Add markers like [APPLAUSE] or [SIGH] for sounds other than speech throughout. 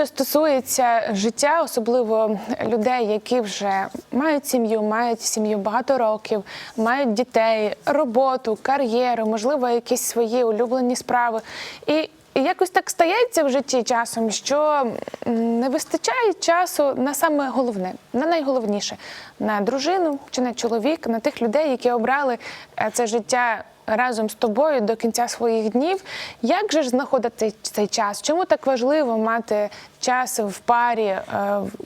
що стосується життя, особливо людей, які вже мають сім'ю, мають сім'ю багато років, мають дітей, роботу, кар'єру, можливо, якісь свої улюблені справи. І якось так стається в житті часом, що не вистачає часу на саме головне, на найголовніше на дружину чи на чоловіка, на тих людей, які обрали е, це життя разом з тобою до кінця своїх днів. Як же ж знаходити цей час? Чому так важливо мати час в парі, е,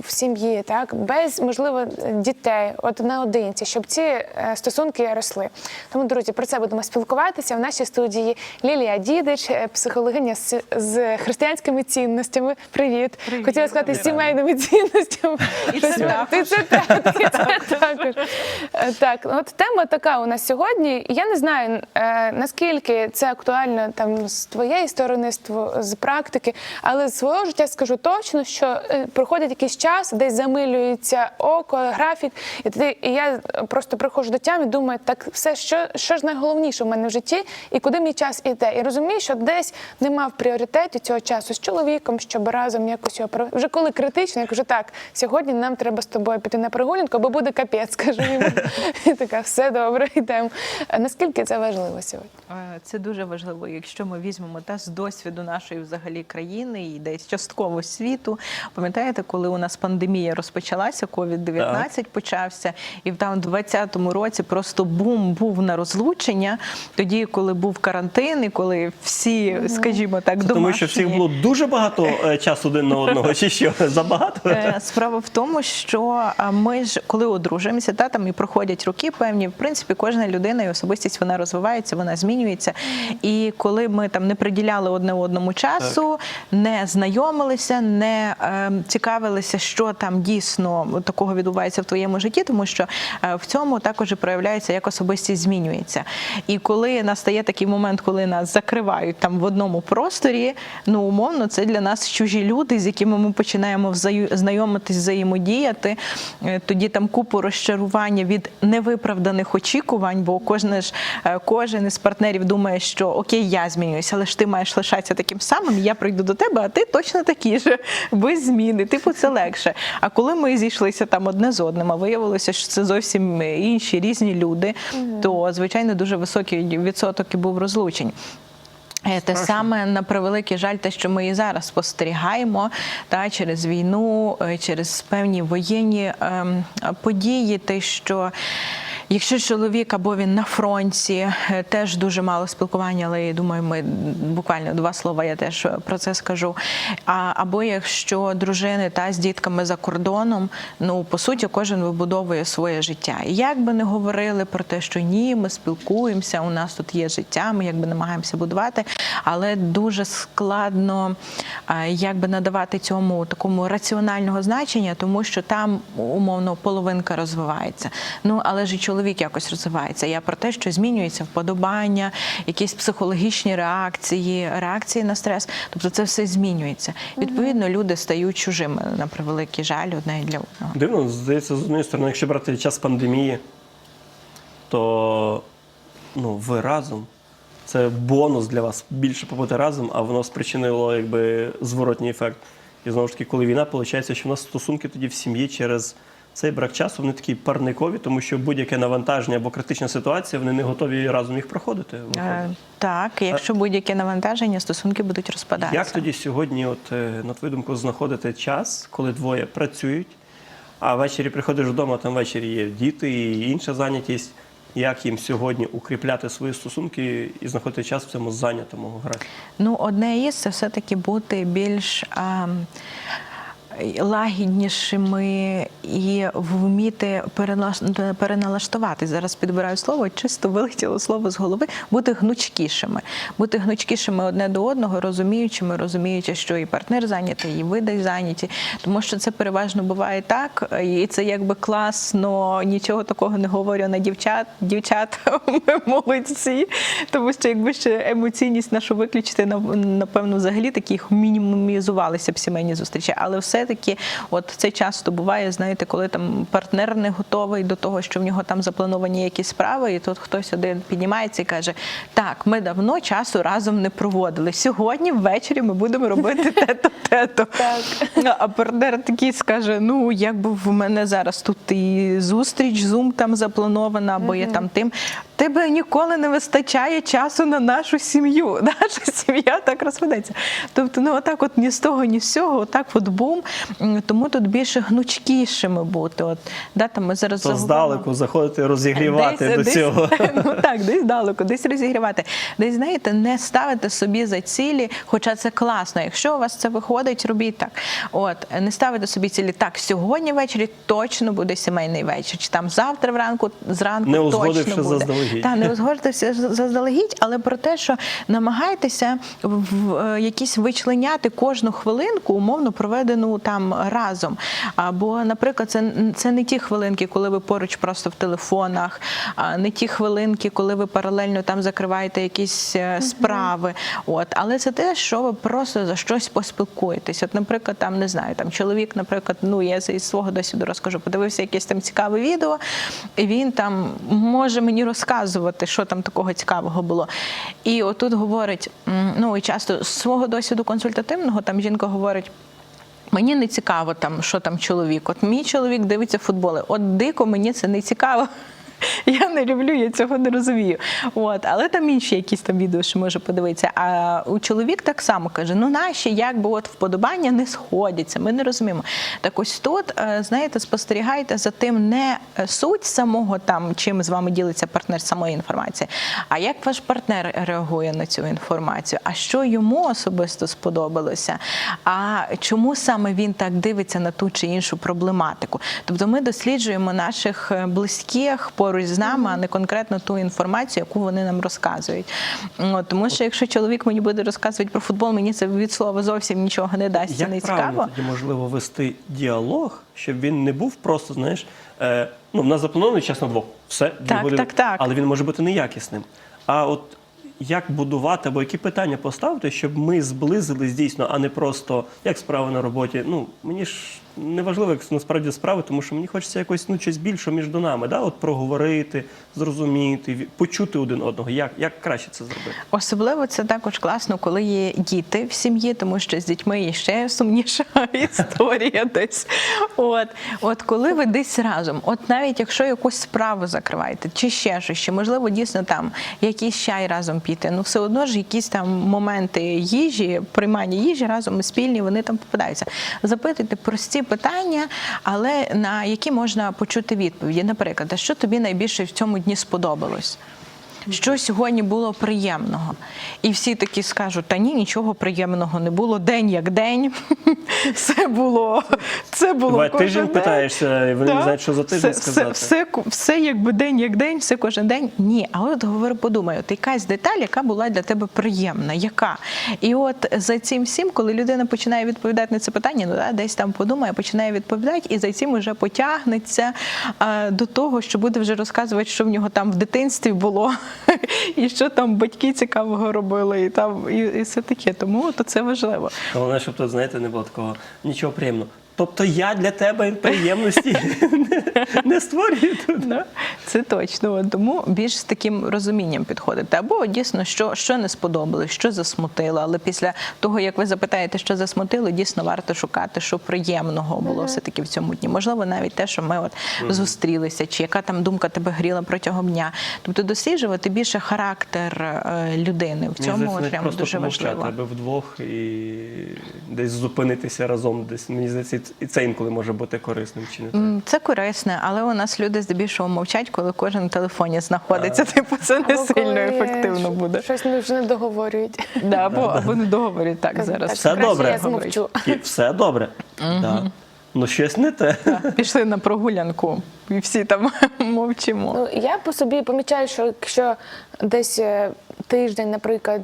в сім'ї, так без можливо дітей, от наодинці, щоб ці е, стосунки росли? Тому, друзі, про це будемо спілкуватися. В нашій студії Лілія Дідич, е, психологиня з, християнськими цінностями. Привіт, Привіт. хотіла сказати з сімейними цінностями. І це також. Ти це так, це також. Так, от тема така у нас сьогодні. Я не знаю наскільки це актуально там з твоєї сторони, з практики, але з свого життя скажу точно, що е, проходить якийсь час, десь замилюється око, графік, і ти і я просто приходжу до тями, думаю, так все, що, що ж найголовніше в мене в житті, і куди мій час іде. І розумію, що десь нема в пріоритеті цього часу з чоловіком, щоб разом якось його вже коли критично, я кажу, так, сьогодні нам треба з тобою піти на прогулянку, бо буде капець, [LAUGHS] кажу йому. І така, все добре, йдемо. Наскільки це важливо сьогодні? Це дуже важливо, якщо ми візьмемо та з досвіду нашої взагалі країни і десь частково світу. Пам'ятаєте, коли у нас пандемія розпочалася, COVID-19 почався, і в там 20-му році просто бум був на розлучення. Тоді, коли був карантин, і коли всі, скажімо так, Це тому, що всіх було дуже багато е, часу один на одного, чи що? [LAUGHS] Забагато? Е, Справа в тому, що ми ж коли одружуємося, та там і проходять роки певні, в принципі, кожна людина і особистість вона розвивається, вона змінюється. І коли ми там не приділяли одне одному часу, не знайомилися, не е, цікавилися, що там дійсно такого відбувається в твоєму житті, тому що е, в цьому також проявляється, як особистість змінюється. І коли настає такий момент, коли нас закривають там в одному просторі, ну умовно, це для нас чужі люди, з якими ми починаємо знайомитись, взаємодіяти. Е, Тоді там купу розчарування від невиправданих очікувань, бо кожен ж е, кожен із партнерів думає, що окей, я змінююся, але ж ти маєш лишатися таким самим. Я прийду до тебе, а ти точно такий же, [LAUGHS] без зміни. Типу, це легше. А коли ми зійшлися там одне з одним, а виявилося, що це зовсім інші різні люди, то звичайно дуже високий відсоток і був розлучень. Е, Те саме на превеликий жаль, те, що ми і зараз спостерігаємо та через війну, е, через певні воєнні ем, події, те, що Якщо чоловік або він на фронті, е, теж дуже мало спілкування, але я думаю, ми буквально два слова я теж про це скажу. А або якщо дружини та з дітками за кордоном, ну по суті, кожен вибудовує своє життя. І як би не говорили про те, що ні, ми спілкуємося, у нас тут є життя, ми якби намагаємося будувати, але дуже складно а, якби надавати цьому такому раціонального значення, тому що там умовно половинка розвивається. Ну але ж і чоловік якось розвивається. Я про те, що змінюється вподобання, якісь психологічні реакції, реакції на стрес. Тобто це все змінюється. Відповідно, люди стають чужими на превеликий жаль одне для одного. Дивно, здається, з однієї сторони, якщо брати час пандемії, то ну, ви разом. Це бонус для вас більше побути разом, а воно спричинило якби зворотній ефект. І знову ж таки, коли війна, виходить, що в нас стосунки тоді в сім'ї через цей брак часу, вони такі парникові, тому що будь-яке навантаження або критична ситуація, вони не готові разом їх проходити. Е. Так, якщо будь-яке навантаження, стосунки будуть розпадатися. Як тоді сьогодні, от е, на твою думку, знаходити час, коли двоє працюють, а ввечері приходиш додому, там ввечері є діти і інша зайнятість. Як їм сьогодні укріпляти свої стосунки і знаходити час в цьому зайнятому графіку? Ну, одне із це все-таки бути більш а, лагіднішими і вміти переналаштувати. Зараз підбираю слово, чисто вилетіло слово з голови, бути гнучкішими. Бути гнучкішими одне до одного, розуміючими, розуміючи, що і партнер зайнятий, і ви десь зайняті. Тому що це переважно буває так, і це якби класно, нічого такого не говорю на дівчат. Дівчата [LAUGHS] ми молодці, тому що якби ще емоційність нашу виключити, напевно, взагалі таких мінімізувалися б сімейні зустрічі. Але все все-таки, от це часто буває, знаєте, коли там партнер не готовий до того, що в нього там заплановані якісь справи, і тут хтось один піднімається і каже: Так, ми давно часу разом не проводили. Сьогодні ввечері ми будемо робити [LAUGHS] те-то, те-то. А партнер такий скаже: ну, якби в мене зараз тут і зустріч, зум там запланована, або є там тим. Тебе ніколи не вистачає часу на нашу сім'ю. [LAUGHS] Наша сім'я так розпадеться. Тобто, ну отак, от ні з того, ні з цього, отак от бум. Тому тут більше гнучкішими бути. От, да, там ми зараз То здалеку заходити, розігрівати Десь- до десь- цього. [LAUGHS] Ну так, десь далеко, десь розігрівати. Десь, знаєте, не ставити собі за цілі, хоча це класно. Якщо у вас це виходить, робіть так. От, не ставити собі цілі. Так, сьогодні ввечері точно буде сімейний вечір. Чи там завтра вранку, зранку Не точно буде. заздалегідь. Так, не узгодився заздалегідь, але про те, що намагайтеся в е, якісь вичленяти кожну хвилинку, умовно проведену там разом. Або, наприклад, це, це не ті хвилинки, коли ви поруч просто в телефонах, не ті хвилинки, коли ви паралельно там закриваєте якісь е, справи. От, але це те, що ви просто за щось поспілкуєтесь. От, наприклад, там не знаю, там чоловік, наприклад, ну я зі свого досвіду розкажу, подивився якесь там цікаве відео, і він там може мені розказувати, що там такого цікавого було. І отут говорить, ну і часто з свого досвіду консультативного там жінка говорить. Мені не цікаво, там, що там чоловік. От мій чоловік дивиться футболи. От дико мені це не цікаво. Я не люблю, я цього не розумію. От, але там інші якісь там відео, що може подивитися. А у чоловік так само каже: ну наші якби от вподобання не сходяться, ми не розуміємо. Так ось тут, е, знаєте, спостерігайте за тим, не суть самого там, чим з вами ділиться партнер самої інформації, а як ваш партнер реагує на цю інформацію, а що йому особисто сподобалося, а чому саме він так дивиться на ту чи іншу проблематику. Тобто ми досліджуємо наших е, близьких поруч з нами, а не конкретно ту інформацію, яку вони нам розказують. От, тому що якщо чоловік мені буде розказувати про футбол, мені це від слова зовсім нічого не дасть. це не цікаво. тоді можливо вести діалог, щоб він не був просто, знаєш, е, ну, в нас запланований час на двох. Все, Так, години. так, так. Але він може бути неякісним. А от як будувати або які питання поставити, щоб ми зблизились дійсно, а не просто як справи на роботі. Ну, мені ж не важливо, як насправді справи, тому що мені хочеться якось ну, щось більшого між нами, да? от проговорити, зрозуміти, почути один одного. Як, як краще це зробити? Особливо це також класно, коли є діти в сім'ї, тому що з дітьми є ще сумніша [LAUGHS] історія десь. От, от коли ви десь разом, от навіть якщо якусь справу закриваєте, чи ще щось, чи можливо дійсно там якийсь чай разом піти, ну все одно ж якісь там моменти їжі, приймання їжі разом спільні, вони там попадаються. Запитуйте прості питання, але на які можна почути відповіді. Наприклад, що тобі найбільше в цьому дні сподобалось? Що сьогодні було приємного? І всі такі скажуть: та ні, нічого приємного не було. День як день. [LAUGHS] Все було. Це було тиждень день. питаєшся, і вони знають, що за тиждень все, сказати. Все, все, все якби день як день, все кожен день. Ні, а от говорю, подумай, от якась деталь, яка була для тебе приємна, яка? І от за цим всім, коли людина починає відповідати на це питання, ну да, десь там подумає, починає відповідати, і за цим вже потягнеться а, до того, що буде вже розказувати, що в нього там в дитинстві було, [LAUGHS] і що там батьки цікавого робили, і там і, і все таке. Тому то це важливо. Головне, щоб тут, знаєте, не було такого нічого приємного. Тобто я для тебе приємності не, [LAUGHS] не створюю тут. Да, це точно. Тому більш з таким розумінням підходити. Або дійсно, що, що не сподобалось, що засмутило. Але після того, як ви запитаєте, що засмутило, дійсно варто шукати, що приємного було все-таки в цьому дні. Можливо, навіть те, що ми от зустрілися, чи яка там думка тебе гріла протягом дня. Тобто досліджувати більше характер е, людини. В цьому прямо дуже важливо. аби вдвох і десь зупинитися разом. Десь мені здається, і це інколи може бути корисним чи не так. Це корисне, але у нас люди здебільшого мовчать, коли кожен в телефоні знаходиться. Типу, це не Або сильно коли ефективно буде. Щось не- вже не договорюють. Да, або, або не договорять так Так, зараз. Все добре. я змовчу. Все добре. Да. Ну щось не те. Пішли на прогулянку і всі там [LAUGHS] мовчимо. Ну, я по собі помічаю, що якщо десь е, тиждень, наприклад,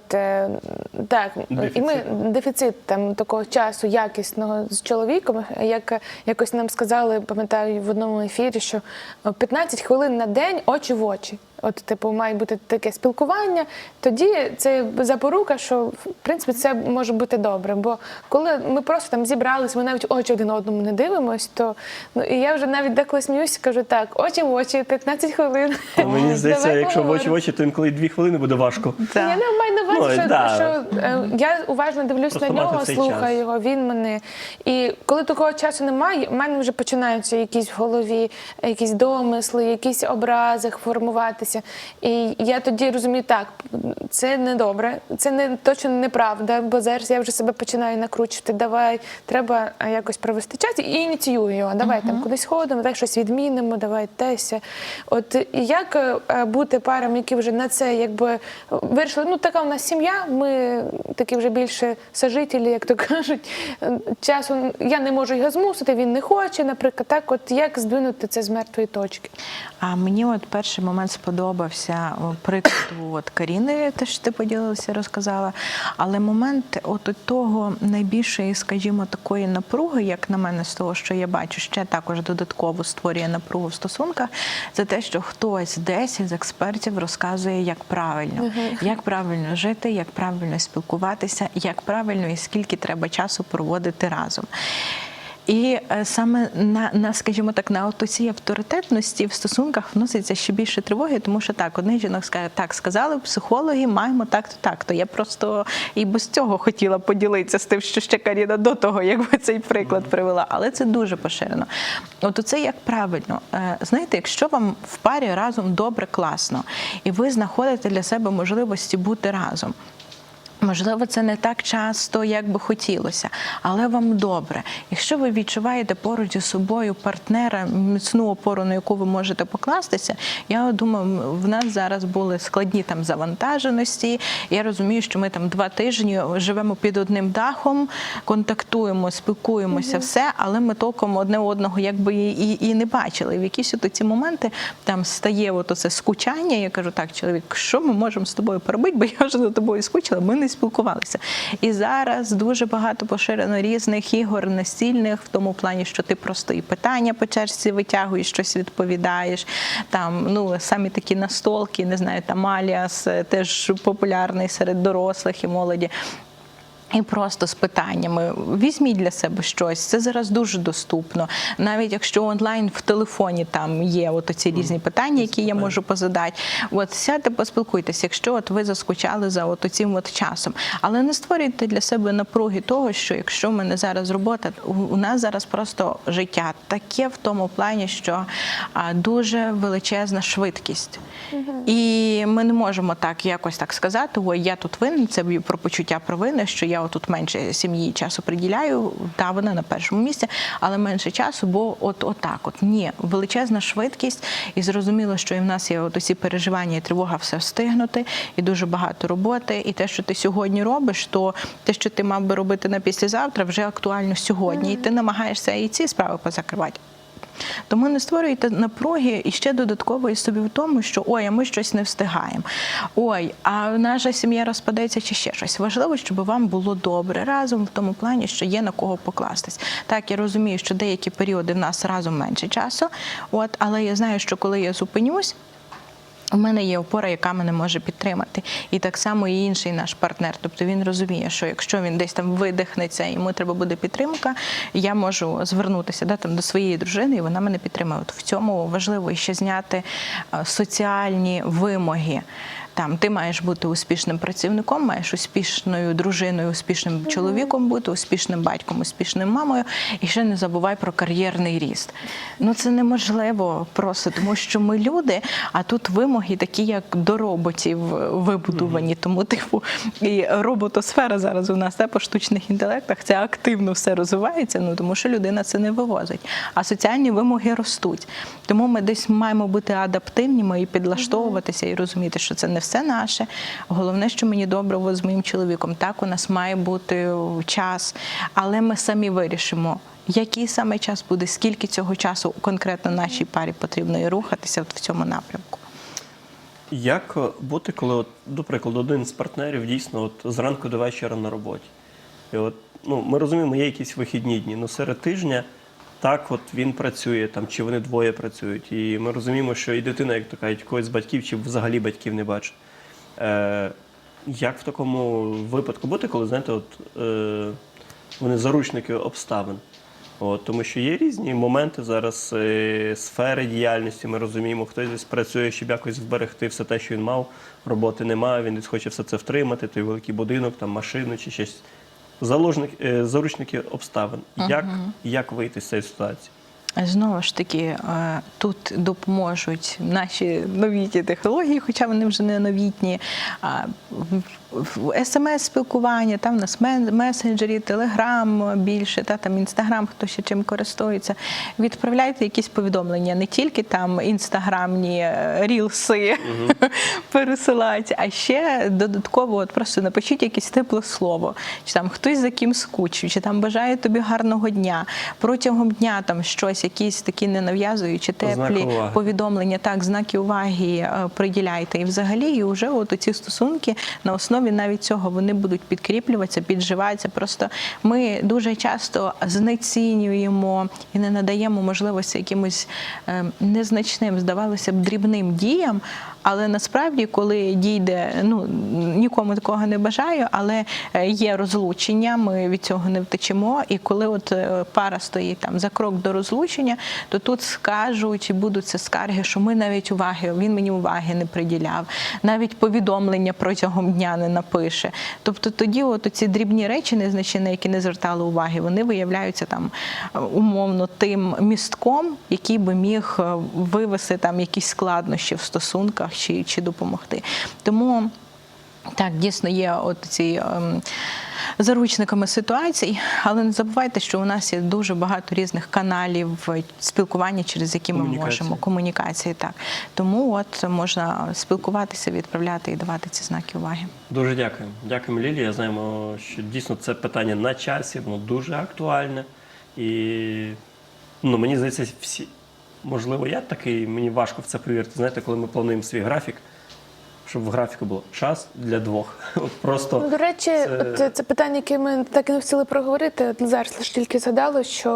так дефіцит. і ми Дефіцит. там такого часу якісного з чоловіком, як якось нам сказали, пам'ятаю в одному ефірі, що 15 хвилин на день очі в очі. От, типу, має бути таке спілкування, тоді це запорука, що в принципі це може бути добре. Бо коли ми просто там зібрались, ми навіть очі один одному не дивимось, то ну і я вже навіть деколи сміюся, кажу так, очі в очі, 15 хвилин. А Мені здається, якщо в очі в очі, то інколи дві хвилини буде важко. Так. Я не маю на увазі, Ну, що, да. що е, я уважно дивлюсь Просто на нього, слухаю час. його, він мене. І коли такого часу немає, в мене вже починаються якісь в голові, якісь домисли, якісь образи формуватися. І я тоді розумію, так, це не добре, це не точно неправда, бо зараз я вже себе починаю накручувати. Давай, треба е, якось провести час і ініціюю його. Давай там кудись ходимо, давай щось відмінимо, давай теся. От як е, бути парам, які вже на це якби вирішили, ну така у нас сім'я, ми такі вже більше сожителі, як то [LAUGHS] кажуть. Е, Часу я не можу його змусити, він не хоче, наприклад. Так, от як здвинути це з мертвої точки? А мені от перший момент сподобався о, прикладу от Каріни, те, що ти поділилася, розказала. Але момент от того найбільшої, скажімо, такої напруги, як на мене, з того, що я бачу, ще також додатково створює напругу в стосунках, це те, що хтось десь із експертів розказує, як правильно, як правильно жити, як правильно спілкуватися, як правильно і скільки треба часу проводити разом. І е, саме на, на скажімо так, на от цій авторитетності в стосунках вноситься ще більше тривоги, тому що так, одне жінок скаже, так сказали психологи, маємо так-то, так-то. Я просто і без цього хотіла поділитися з тим, що ще Каріна до того, якби цей приклад привела, але це дуже поширено. От це як правильно. Е, Знаєте, якщо вам в парі разом добре, класно, і ви знаходите для себе можливості бути разом. Можливо, це не так часто, як би хотілося, але вам добре. Якщо ви відчуваєте поруч зі собою партнера, міцну опору, на яку ви можете покластися, я думаю, в нас зараз були складні там завантаженості. Я розумію, що ми там два тижні живемо під одним дахом, контактуємо, спілкуємося, все, але ми толком одне одного якби і, і не бачили. В якісь от ці моменти там стає от оце скучання. Я кажу, так, чоловік, що ми можемо з тобою поробити? Бо я вже за тобою скучила, ми не спілкувалися. І зараз дуже багато поширено різних ігор настільних, в тому плані, що ти просто і питання по черзі витягуєш, щось відповідаєш. Там ну самі такі настолки, не знаю, там Аліас е, теж популярний серед дорослих і молоді. І просто з питаннями візьміть для себе щось. Це зараз дуже доступно. Навіть якщо онлайн в телефоні там є от ці різні питання, які я можу позадати. От сядьте, поспілкуйтесь, якщо от ви заскучали за от цим от часом. Але не створюйте для себе напруги того, що якщо в мене зараз робота, у- нас зараз просто життя таке в тому плані, що дуже величезна швидкість. І ми не можемо так якось так сказати, ой, я тут винен, це про почуття провини, що я отут менше сім'ї часу приділяю, та вона на першому місці, але менше часу, бо от отак. От ні, величезна швидкість, і зрозуміло, що і в нас є от усі переживання і тривога все встигнути, і дуже багато роботи. І те, що ти сьогодні робиш, то те, що ти мав би робити на післязавтра, вже актуально сьогодні. І ти намагаєшся і ці справи позакривати. Тому не створюйте напруги і ще додатково і собі в тому, що ой, а ми щось не встигаємо. Ой, а наша сім'я розпадеться чи ще щось. Важливо, щоб вам було добре разом в тому плані, що є на кого покластись. Так, я розумію, що деякі періоди в нас разом менше часу, от, але я знаю, що коли я зупинюсь. У мене є опора, яка мене може підтримати, і так само і інший наш партнер. Тобто він розуміє, що якщо він десь там видихнеться, йому треба буде підтримка, я можу звернутися да, там, до своєї дружини, і вона мене підтримає. От в цьому важливо ще зняти е, соціальні вимоги. Там ти маєш бути успішним працівником, маєш успішною дружиною, успішним чоловіком бути, успішним батьком, успішним мамою. І ще не забувай про кар'єрний ріст. Ну це неможливо просто, тому що ми люди, а тут вимоги такі, як до роботів вибудовані. Тому, типу, і роботосфера зараз у нас та, по штучних інтелектах це активно все розвивається, ну тому що людина це не вивозить. А соціальні вимоги ростуть. Тому ми десь маємо бути адаптивніми і підлаштовуватися, і розуміти, що це не все наше. Головне, що мені добре з моїм чоловіком. Так, у нас має бути час, але ми самі вирішимо. Який саме час буде, скільки цього часу конкретно нашій парі потрібно і рухатися в цьому напрямку? Як бути, коли, от, до прикладу, один з партнерів дійсно от, зранку до вечора на роботі? І от, ну, ми розуміємо, є якісь вихідні дні, але серед тижня так, от він працює там, чи вони двоє працюють. І ми розуміємо, що і дитина, як то кажуть, когось з батьків, чи взагалі батьків не бачить. Е, як в такому випадку бути, коли знаєте, от, е, вони заручники обставин? От, тому що є різні моменти зараз, е, сфери діяльності. Ми розуміємо, хтось десь працює, щоб якось зберегти все те, що він мав. Роботи немає, він десь хоче все це втримати, той великий будинок, там машину чи щось. Заложник, е, заручники обставин. Як, як вийти з цієї ситуації? Знову ж таки, е, тут допоможуть наші новітні технології, хоча вони вже не новітні. В- смс-спілкування, там в нас месенджері, телеграм більше, та там інстаграм, хто ще чим користується. Відправляйте якісь повідомлення, не тільки там інстаграмні е, рілси [LAUGHS] пересилати, а ще додатково от просто напишіть якесь тепле слово, чи там хтось за ким скучив, чи там бажає тобі гарного дня. Протягом дня там щось, якісь такі ненав'язуючі, теплі повідомлення, так, знаки уваги е, приділяйте. І взагалі, і вже от ці стосунки на основі навіть цього вони будуть підкріплюватися, підживатися. Просто ми дуже часто знецінюємо і не надаємо можливості якимось е, незначним, здавалося б, дрібним діям. Але насправді, коли дійде, ну нікому такого не бажаю, але е, є розлучення, ми від цього не втечемо. І коли от пара стоїть там за крок до розлучення, то тут скажуть і будуть це скарги, що ми навіть уваги, він мені уваги не приділяв, навіть повідомлення протягом дня не напише. Тобто тоді, от ці дрібні речі незначні, на які не звертали уваги, вони виявляються там е, умовно тим містком, який би міг е, вивести там якісь складнощі в стосунках чи, чи допомогти. Тому. Так, дійсно є от ці ем, заручниками ситуацій, але не забувайте, що у нас є дуже багато різних каналів спілкування, через які ми можемо комунікації. Так тому от можна спілкуватися, відправляти і давати ці знаки уваги. Дуже дякую. Дякуємо, Лілія. Знаємо, що дійсно це питання на часі, воно дуже актуальне. І ну, мені здається, всі, можливо, я такий, мені важко в це повірити. Знаєте, коли ми плануємо свій графік, щоб в графіку було час для двох. От просто Ну, до речі, це- це... питання, яке ми так і не встигли проговорити. От Зараз лише тільки згадали, що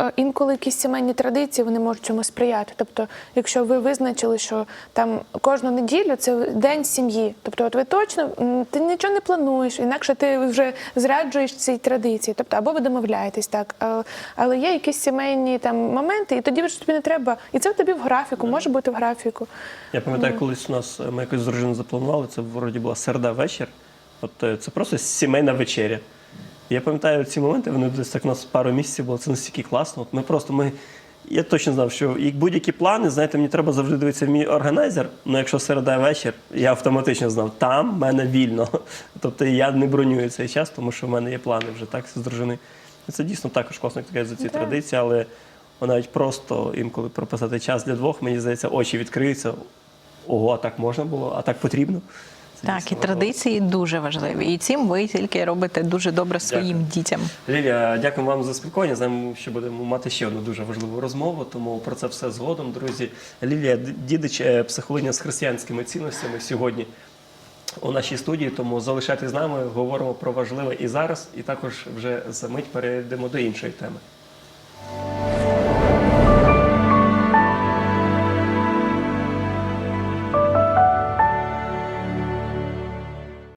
е, інколи якісь сімейні традиції вони можуть цьому сприяти. Тобто, якщо ви визначили, що там кожну неділю це день сім'ї, тобто, от ви точно ти нічого не плануєш, інакше ти вже зраджуєш цій традиції. Тобто, або ви домовляєтесь так. Але є якісь сімейні там моменти, і тоді вже тобі не треба. І це в тобі в графіку, може бути в графіку. Я пам'ятаю, колись у нас е, ми якось з дружиною запланували, це вроді була середа вечір. От е, це просто сімейна вечеря. Я пам'ятаю ці моменти, вони десь так у нас пару місяців було, це настільки класно. От ми просто ми. Я точно знав, що і будь-які плани, знаєте, мені треба завжди дивитися в мій органайзер. Ну, якщо середа вечір, я автоматично знав, там в мене вільно. [LAUGHS] Тобто я не бронюю цей час, тому що в мене є плани вже так з дружини. І це дійсно також класно, як таке за ці Да. традиції, але навіть просто інколи прописати час для двох, мені здається, очі відкриються. Ого, а так можна було, а так потрібно. Це Так, і важливо. традиції дуже важливі. І цим ви тільки робите дуже добре своїм Дякую. дітям. Лілія, дякую вам за спілкування. Знаємо, що будемо мати ще одну дуже важливу розмову, тому про це все згодом, друзі. Лілія Дідич, е, психологиня з християнськими цінностями сьогодні у нашій студії. Тому залишайтесь з нами, говоримо про важливе і зараз, і також вже за мить перейдемо до іншої теми.